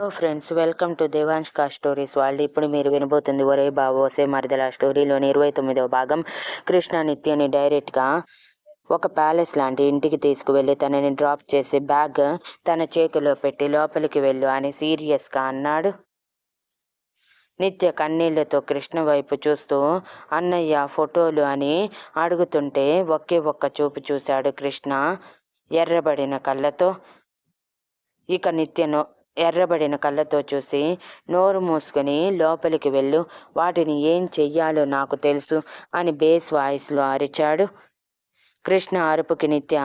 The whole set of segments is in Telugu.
హలో ఫ్రెండ్స్ వెల్కమ్ టు దేవాంష్కా స్టోరీస్ వాళ్ళు ఇప్పుడు మీరు వినబోతుంది ఒరే బాబు మరిదల స్టోరీలోని ఇరవై తొమ్మిదవ భాగం. కృష్ణ నిత్యని డైరెక్ట్గా ఒక ప్యాలెస్ లాంటి ఇంటికి తీసుకువెళ్ళి తనని డ్రాప్ చేసి బ్యాగ్ తన చేతిలో పెట్టి లోపలికి వెళ్ళు అని సీరియస్గా అన్నాడు. నిత్య కన్నీళ్ళతో కృష్ణ వైపు చూస్తూ అన్నయ్య ఫోటోలు అని అడుగుతుంటే ఒకే ఒక్క చూపు చూశాడు కృష్ణ ఎర్రబడిన కళ్ళతో. ఇక నిత్యను ఎర్రబడిన కళ్ళతో చూసి నోరు మూసుకొని లోపలికి వెళ్ళు. వాటిని ఏం చెయ్యాలో నాకు తెలుసు అని బేస్ వాయిస్లో అరిచాడు. కృష్ణ అరుపుకి నిత్య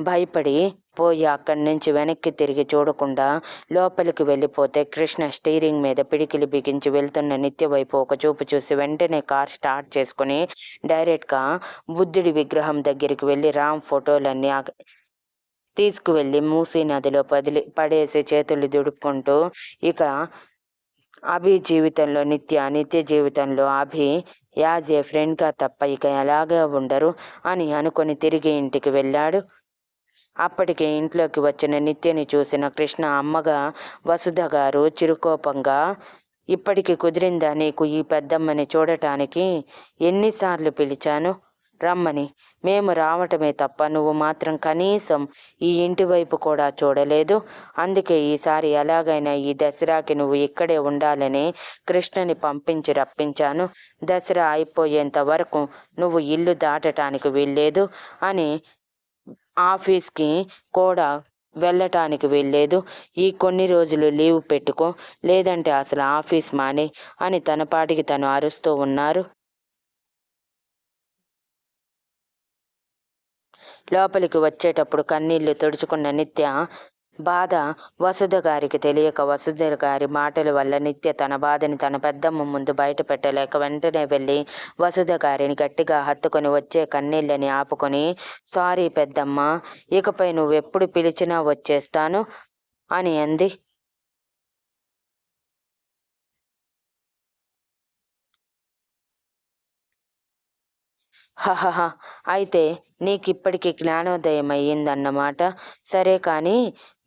భయపడి పోయి అక్కడి నుంచి వెనక్కి తిరిగి చూడకుండా లోపలికి వెళ్ళిపోతే కృష్ణ స్టీరింగ్ మీద పిడికిలి బిగించి వెళ్తున్న నిత్య వైపు ఒక చూపు చూసి వెంటనే కార్ స్టార్ట్ చేసుకుని డైరెక్ట్గా బుద్ధుడి విగ్రహం దగ్గరికి వెళ్ళి రామ్ ఫోటోలన్నీ తీసుకువెళ్ళి మూసీ నదిలో పదిలి పడేసి చేతులు దుడుక్కుంటూ ఇక అభి జీవితంలో నిత్య నిత్య జీవితంలో అభి యాజ్ ఏ ఫ్రెండ్గా తప్ప ఇక ఎలాగా ఉండరు అని అనుకొని తిరిగి ఇంటికి వెళ్ళాడు. అప్పటికే ఇంట్లోకి వచ్చిన నిత్యని చూసిన కృష్ణ అమ్మగా వసుధ గారు చిరుకోపంగా ఇప్పటికి కుదిరిందా నీకు ఈ పెద్దమ్మని చూడటానికి? ఎన్నిసార్లు పిలిచాను? రమ్మని. మేము రావటమే తప్ప నువ్వు మాత్రం కనీసం ఈ ఇంటి వైపు కూడా చూడలేదు. అందుకే ఈసారి ఎలాగైనా ఈ దసరాకి నువ్వు ఇక్కడే ఉండాలని కృష్ణని పంపించి రప్పించాను. దసరా అయిపోయేంత వరకు నువ్వు ఇల్లు దాటటానికి వీల్లేదు అని ఆఫీస్కి కూడా వెళ్ళటానికి వెళ్ళలేదు ఈ కొన్ని రోజులు లీవ్ పెట్టుకో లేదంటే అసలు ఆఫీస్ మానే అని తన పాటికి తను అరుస్తూ ఉన్నారు. లోపలికి వచ్చేటప్పుడు కన్నీళ్ళు తుడుచుకున్న నిత్య బాధ వసుధ గారికి తెలియక వసుధ గారి మాటల వల్ల నిత్య తన బాధని తన పెద్దమ్మ ముందు బయట పెట్టలేక వెంటనే వెళ్ళి వసుధ గారిని గట్టిగా హత్తుకొని వచ్చే కన్నీళ్ళని ఆపుకొని సారీ పెద్దమ్మ ఇకపై నువ్వెప్పుడు పిలిచినా వచ్చేస్తాను అని అంది. హహహ. అయితే నీకిప్పటికి జ్ఞానోదయం అయ్యిందన్నమాట సరే కానీ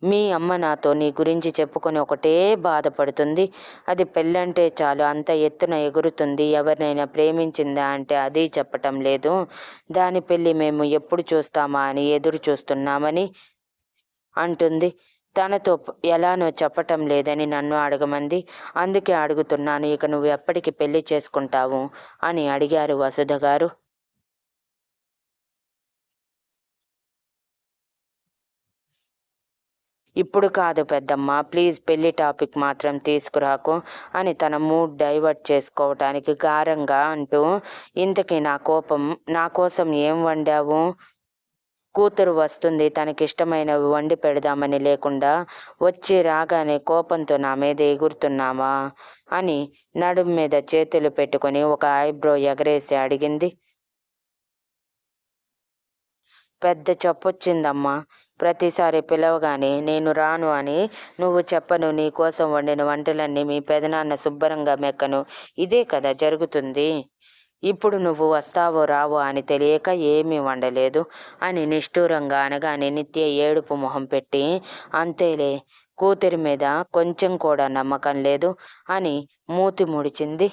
మీ అమ్మ నాతో నీ గురించి చెప్పుకొని ఒకటే బాధపడుతుంది. అది పెళ్ళంటే చాలు అంత ఎత్తున ఎగురుతుంది. ఎవరినైనా ప్రేమించిందా అంటే అది చెప్పటం లేదు. దాని పెళ్ళి మేము ఎప్పుడు చూస్తామా అని ఎదురు చూస్తున్నామని అంటుంది. తనతో ఎలానో చెప్పటం లేదని నన్ను అడగమంది. అందుకే అడుగుతున్నాను ఇక నువ్వు ఎప్పటికి పెళ్ళి చేసుకుంటావు అని అడిగారు వసుధ గారు ఇప్పుడు కాదు పెద్దమ్మ ప్లీజ్ పెళ్ళి టాపిక్ మాత్రం తీసుకురాకు అని తన మూడ్ డైవర్ట్ చేసుకోవటానికి గారంగా అంటూ ఇంతకీ నా కోపం నా కోసం ఏం వండావు? కూతురు వస్తుంది తనకిష్టమైనవి వండి పెడదామని లేకుండా వచ్చి రాగానే కోపంతో నా మీద ఎగురుతున్నావా? అని నడుము మీద చేతులు పెట్టుకుని ఒక ఐబ్రో ఎగరేసి అడిగింది. పెద్ద చెప్పొచ్చిందమ్మా. ప్రతిసారి పిలవగానే నేను రాను అని నువ్వు చెప్పను. నీ కోసం వండిన వంటలన్నీ మీ పెదనాన్న శుభ్రంగా మెక్కను. ఇదే కదా జరుగుతుంది. ఇప్పుడు నువ్వు వస్తావో రావో అని తెలియక ఏమీ వండలేదు అని నిష్ఠూరంగా అనగానే నిత్య ఏడుపు మొహం పెట్టి అంతేలే కూతురి మీద కొంచెం కూడా నమ్మకం లేదు అని మూతి ముడిచింది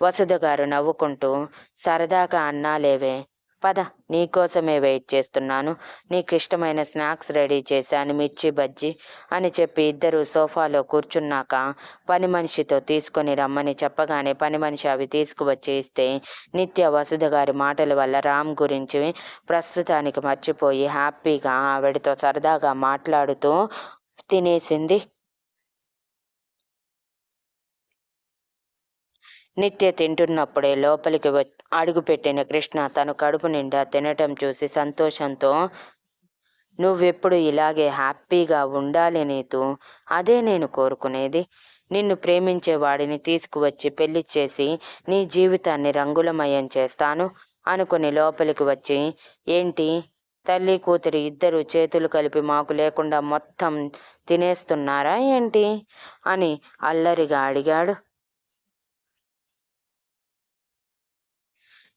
వసుధ గారు నవ్వుకుంటూ సరదాగా అన్నాలేవే పద నీకోసమే వెయిట్ చేస్తున్నాను. నీకు ఇష్టమైన స్నాక్స్ రెడీ చేశాను మిర్చి బజ్జి అని చెప్పి ఇద్దరు సోఫాలో కూర్చున్నాక పని మనిషితో తీసుకొని రమ్మని చెప్పగానే పని మనిషి అవి తీసుకువచ్చి ఇస్తే నిత్య వసుధ గారి మాటల వల్ల రామ్ గురించి ప్రస్తుతానికి మర్చిపోయి హ్యాపీగా ఆవిడతో సరదాగా మాట్లాడుతూ తినేసింది. నిత్య తింటున్నప్పుడే లోపలికి అడుగుపెట్టిన కృష్ణ తను కడుపు నిండా తినటం చూసి సంతోషంతో నువ్వెప్పుడు ఇలాగే హ్యాపీగా ఉండాలి నీతు? అదే నేను కోరుకునేది. నిన్ను ప్రేమించే వాడిని తీసుకువచ్చి పెళ్ళి చేసి నీ జీవితాన్ని రంగులమయం చేస్తాను అనుకుని లోపలికి వచ్చి ఏంటి? తల్లి కూతురు ఇద్దరు చేతులు కలిపి మాకు లేకుండా మొత్తం తినేస్తున్నారా ఏంటి? అని అల్లరిగా అడిగాడు.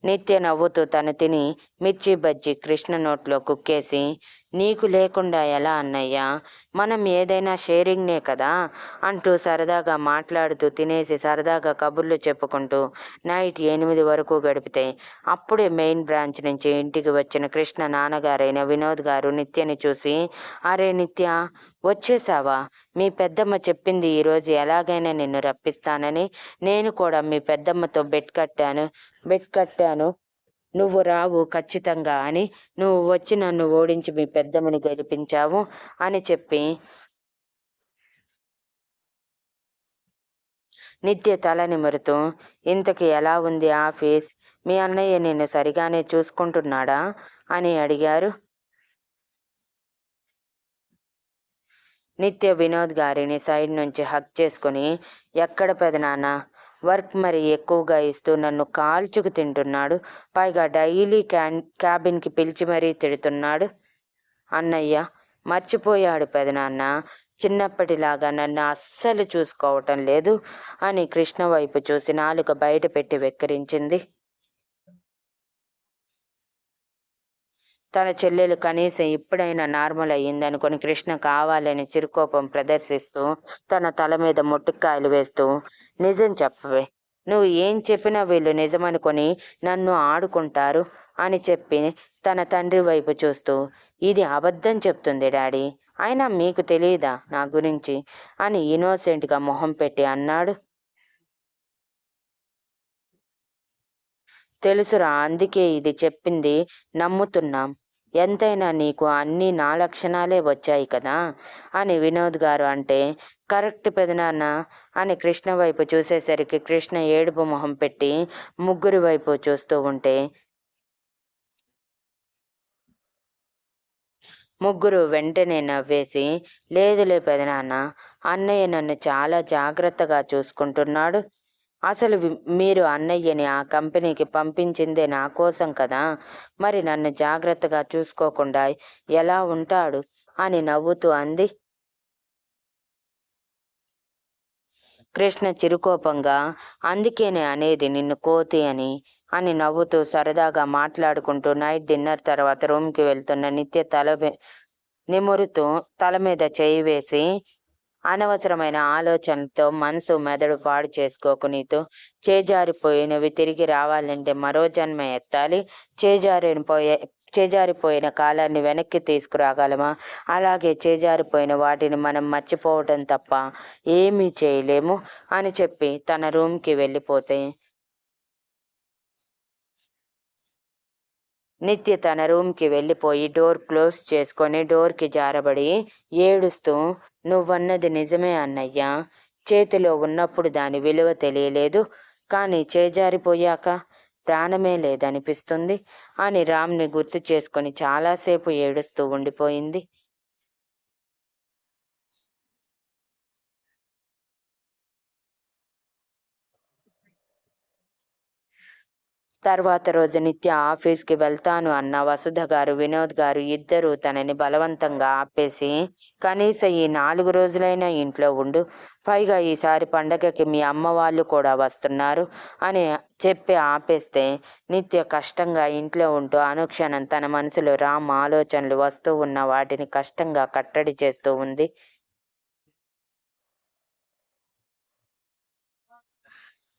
నిత్య నవ్వుతూ తను తిని మిర్చి బజ్జి కృష్ణ నోట్లో కుక్కేసి నీకు లేకుండా ఎలా అన్నయ్యా? మనం ఏదైనా షేరింగ్నే కదా? అంటూ సరదాగా మాట్లాడుతూ తినేసి సరదాగా కబుర్లు చెప్పుకుంటూ నైట్ ఎనిమిది వరకు గడిపితే అప్పుడే మెయిన్ బ్రాంచ్ నుంచి ఇంటికి వచ్చిన కృష్ణ నాన్నగారైన వినోద్ గారు నిత్యని చూసి అరే నిత్య వచ్చేసావా? మీ పెద్దమ్మ చెప్పింది ఈరోజు ఎలాగైనా నిన్ను రప్పిస్తానని. నేను కూడా మీ పెద్దమ్మతో బెట్ కట్టాను. బెట్ కట్టాను. నువ్వు రావు ఖచ్చితంగా అని. నువ్వు వచ్చి నన్ను ఓడించి మీ పెద్దమ్మని గెలిపించావు అని చెప్పి నిత్య తల నిమురుతూ ఇంతకి ఎలా ఉంది ఆఫీస్? మీ అన్నయ్య నిన్ను సరిగానే చూసుకుంటున్నాడా? అని అడిగారు. నిత్య వినోద్ గారిని సైడ్ నుంచి హక్ చేసుకుని ఎక్కడ పెదనాన్న వర్క్ మరి ఎక్కువగా ఇస్తూ నన్ను కాల్చుకు తింటున్నాడు. పైగా డైలీ క్యాన్ క్యాబిన్కి పిలిచి మరీ తిడుతున్నాడు. అన్నయ్య మర్చిపోయాడు పెదనాన్న చిన్నప్పటిలాగా నన్ను అస్సలు చూసుకోవటం లేదు అని కృష్ణ వైపు చూసి నాలుక బయట పెట్టి వెక్కిరించింది. తన చెల్లెలు కనీసం ఇప్పుడైనా నార్మల్ అయ్యిందనుకుని కృష్ణ కావాలని చిరుకోపం ప్రదర్శిస్తూ తన తల మీద మొట్టికాయలు వేస్తూ నిజం చెప్పవే నువ్వు ఏం చెప్పినా వీళ్ళు నిజమనుకొని నన్ను ఆడుకుంటారు అని చెప్పి తన తండ్రి వైపు చూస్తూ ఇది అబద్ధం చెప్తుంది డాడీ అయినా మీకు తెలియదా నా గురించి? అని ఇన్నోసెంట్గా మొహం పెట్టి అన్నాడు తెలుసురా అందుకే ఇది చెప్పింది నమ్ముతున్నాం. ఎంతైనా నీకు అన్నీ నా లక్షణాలే వచ్చాయి కదా? అని వినోద్ గారు అంటే కరెక్ట్ పెదనాన్న అని కృష్ణ వైపు చూసేసరికి కృష్ణ ఏడుపు మొహం పెట్టి ముగ్గురి వైపు చూస్తూ ఉంటే ముగ్గురు వెంటనే నవ్వేసి లేదులే పెదనాన్న అన్నయ్య నన్ను చాలా జాగ్రత్తగా చూసుకుంటున్నాడు. అసలు మీరు అన్నయ్యని ఆ కంపెనీకి పంపించిందే నా కోసం కదా? మరి నన్ను జాగ్రత్తగా చూసుకోకుండా ఎలా ఉంటాడు? అని నవ్వుతూ అంది. కృష్ణ చిరుకోపంగా అందుకేనే అనేది నిన్ను కోతి అని అని నవ్వుతూ సరదాగా మాట్లాడుకుంటూ నైట్ డిన్నర్ తర్వాత రూమ్కి వెళ్తున్న నిత్య తల నిమురుతూ తల మీద చేయి వేసి అనవసరమైన ఆలోచనలతో మనసు మెదడు పాడు చేసుకోకు. నీతో చేజారిపోయినవి తిరిగి రావాలంటే మరో జన్మ ఎత్తాలి. చేజారిపోయే చేజారిపోయిన కాలాన్ని వెనక్కి తీసుకురాగలమా? అలాగే చేజారిపోయిన వాటిని మనం మర్చిపోవటం తప్ప ఏమీ చేయలేము అని చెప్పి తన రూమ్కి వెళ్ళిపోతే నిత్య తన రూమ్కి వెళ్ళిపోయి డోర్ క్లోజ్ చేసుకొని డోర్కి జారబడి ఏడుస్తూ నువ్వన్నది నిజమే అన్నయ్యా. చేతిలో ఉన్నప్పుడు దాని విలువ తెలియలేదు. కానీ చేజారిపోయాక ప్రాణమే లేదనిపిస్తుంది అని రామ్ని గుర్తు చేసుకొని చాలాసేపు ఏడుస్తూ ఉండిపోయింది. తర్వాత రోజు నిత్య ఆఫీస్కి వెళ్తాను అన్న వసుధ గారు వినోద్ గారు ఇద్దరు తనని బలవంతంగా ఆపేసి కనీసం ఈ నాలుగు రోజులైనా ఇంట్లో ఉండు. పైగా ఈసారి పండగకి మీ అమ్మ వాళ్ళు కూడా వస్తున్నారు అని చెప్పి ఆపేస్తే నిత్య కష్టంగా ఇంట్లో ఉంటూ అనుక్షణం తన మనసులో రామ్ ఆలోచనలు వస్తూ ఉన్న వాటిని కష్టంగా కట్టడి చేస్తూ ఉంది.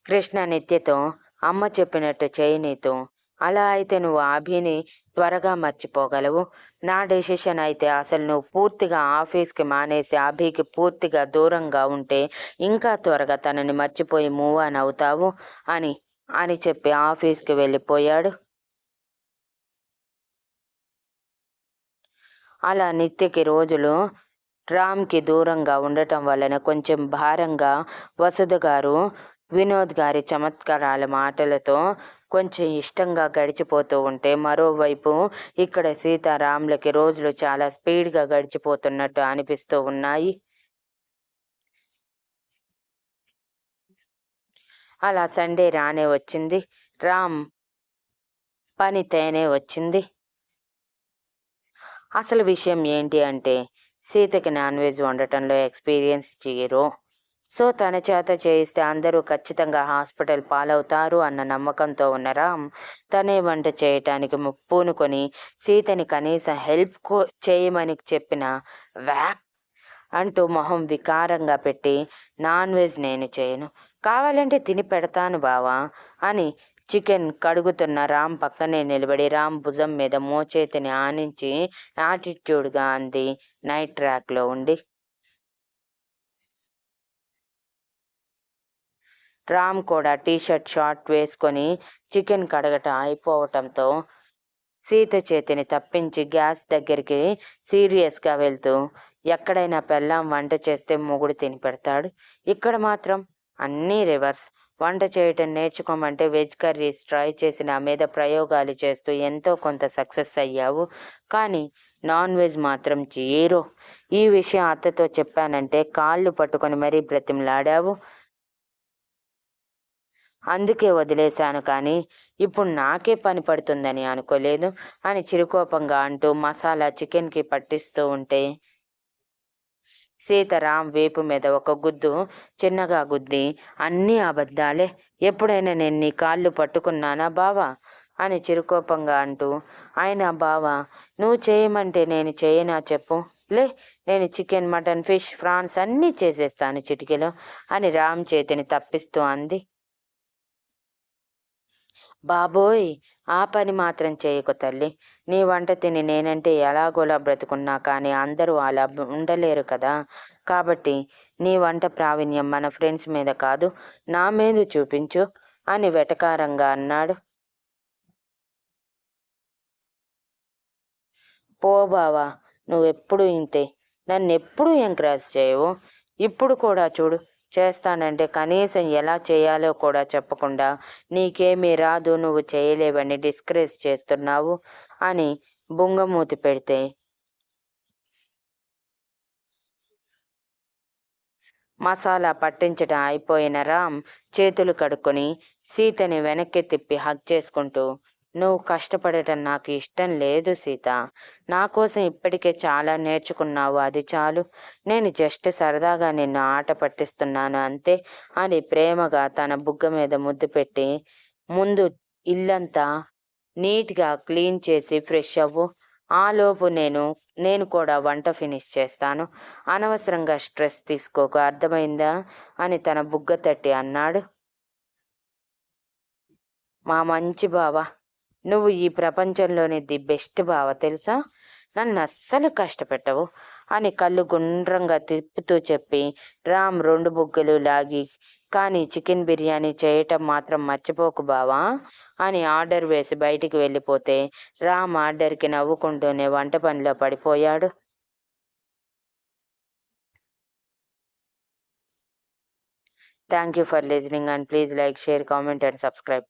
కృష్ణ నిత్యతో అమ్మ చెప్పినట్టు చేయి నీతో. అలా అయితే నువ్వు అభిని త్వరగా మర్చిపోగలవు. నా డెసిషన్ అయితే అసలు నువ్వు పూర్తిగా ఆఫీస్కి మానేసి అభికి పూర్తిగా దూరంగా ఉంటే ఇంకా త్వరగా తనని మర్చిపోయి మూవ్ అని అవుతావు అని అని చెప్పి ఆఫీస్కి వెళ్ళిపోయాడు. అలా నిత్యకి రోజులు రామ్కి దూరంగా ఉండటం వలన కొంచెం భారంగా వసుధ గారు వినోద్ గారి చమత్కారాల మాటలతో కొంచెం ఇష్టంగా గడిచిపోతూ ఉంటే మరోవైపు ఇక్కడ సీతారాములకి రోజులు చాలా స్పీడ్గా గడిచిపోతున్నట్టు అనిపిస్తూ ఉన్నాయి. అలా సండే రానే వచ్చింది. రామ్ పని తేనే వచ్చింది. అసలు విషయం ఏంటి అంటే సీతకి నాన్ వెజ్ వండటంలో ఎక్స్పీరియన్స్ జీరో. సో తన చేత చేయిస్తే అందరూ ఖచ్చితంగా హాస్పిటల్ పాలవుతారు అన్న నమ్మకంతో ఉన్న రామ్ తనే వంట చేయటానికి పూనుకొని సీతని కనీసం హెల్ప్ చేయమని చెప్పిన వ్యాక్ అంటూ మొహం వికారంగా పెట్టి నాన్ వెజ్ నేను చేయను. కావాలంటే తిని పెడతాను బావా అని చికెన్ కడుగుతున్న రామ్ పక్కనే నిలబడి రామ్ భుజం మీద మోచేతిని ఆనించి యాటిట్యూడ్గా అంది. నైట్ ట్రాక్లో ఉండి రామ్ కూడా టీషర్ట్ షార్ట్ వేసుకొని చికెన్ కడగటం అయిపోవటంతో సీత చేతిని తప్పించి గ్యాస్ దగ్గరికి సీరియస్గా వెళ్తూ ఎక్కడైనా పెళ్ళాం వంట చేస్తే మొగుడు తిని పెడతాడు. ఇక్కడ మాత్రం అన్నీ రివర్స్. వంట చేయటం నేర్చుకోమంటే వెజ్ కర్రీస్ ట్రై చేసి నా మీద ప్రయోగాలు చేస్తూ ఎంతో కొంత సక్సెస్ అయ్యావు. కానీ నాన్ వెజ్ మాత్రం జీరో. ఈ విషయం అత్తతో చెప్పానంటే కాళ్ళు పట్టుకొని మరీ బ్రతిమలాడావు. అందుకే వదిలేశాను కానీ ఇప్పుడు నాకే పని పడుతుందని అనుకోలేదు అని చిరుకోపంగా అంటూ మసాలా చికెన్కి పట్టిస్తూ ఉంటే సీతారాం వేపు మీద ఒక గుద్దు చిన్నగా గుద్ది అన్నీ అబద్ధాలే. ఎప్పుడైనా నేను నీ కాళ్ళు పట్టుకున్నానా బావా? అని చిరుకోపంగా అంటూ ఆయన బావా నువ్వు చేయమంటే నేను చేయనా చెప్పు. లే నేను చికెన్ మటన్ ఫిష్ ఫ్రాన్స్ అన్నీ చేసేస్తాను చిటికెలో అని రామ్ చేతిని తప్పిస్తూ అంది. బాబోయ్ ఆ పని మాత్రం చేయకు తల్లి. నీ వంట తిని నేనంటే ఎలాగోలా బ్రతుకున్నా కానీ అందరూ అలా ఉండలేరు కదా. కాబట్టి నీ వంట ప్రావీణ్యం మన ఫ్రెండ్స్ మీద కాదు నా మీద చూపించు అని వెటకారంగా అన్నాడు. పో బావా నువ్వెప్పుడు ఇంతే. నన్ను ఎంకరేజ్ చేయవు. ఇప్పుడు కూడా చూడు. చేస్తానంటే కనీసం ఎలా చేయాలో కూడా చెప్పకుండా నీకేమీ రాదు నువ్వు చేయలేవని డిస్కరేజ్ చేస్తున్నావు అని బుంగమూతి పెడితే. మసాలా పట్టించటం అయిపోయిన రామ్ చేతులు కడుక్కొని సీతని వెనక్కి తిప్పి హక్ చేసుకుంటూ నువ్వు కష్టపడటం నాకు ఇష్టం లేదు సీత. నా కోసం ఇప్పటికే చాలా నేర్చుకున్నావు అది చాలు. నేను జస్ట్ సరదాగా నిన్ను ఆట పట్టిస్తున్నాను అంతే అని ప్రేమగా తన బుగ్గ మీద ముద్దు పెట్టి ముందు ఇల్లంతా నీట్గా క్లీన్ చేసి ఫ్రెష్ అవ్వు. ఆలోపు నేను నేను కూడా వంట ఫినిష్ చేస్తాను. అనవసరంగా స్ట్రెస్ తీసుకోక అర్థమైందా? అని తన బుగ్గ తట్టి అన్నాడు. మా మంచి బావా. నువ్వు ఈ ప్రపంచంలోని ది బెస్ట్ బావ తెలుసా? నన్ను అస్సలు కష్టపెట్టవు అని కళ్ళు గుండ్రంగా తిప్పుతూ చెప్పి రామ్ రెండు బుగ్గలు లాగి కానీ చికెన్ బిర్యానీ చేయటం మాత్రం మర్చిపోకు బావా అని ఆర్డర్ వేసి బయటికి వెళ్ళిపోతే రామ్ ఆర్డర్కి నవ్వుకుంటూనే వంట పనిలో పడిపోయాడు. Thank you for listening and please like share comment and subscribe.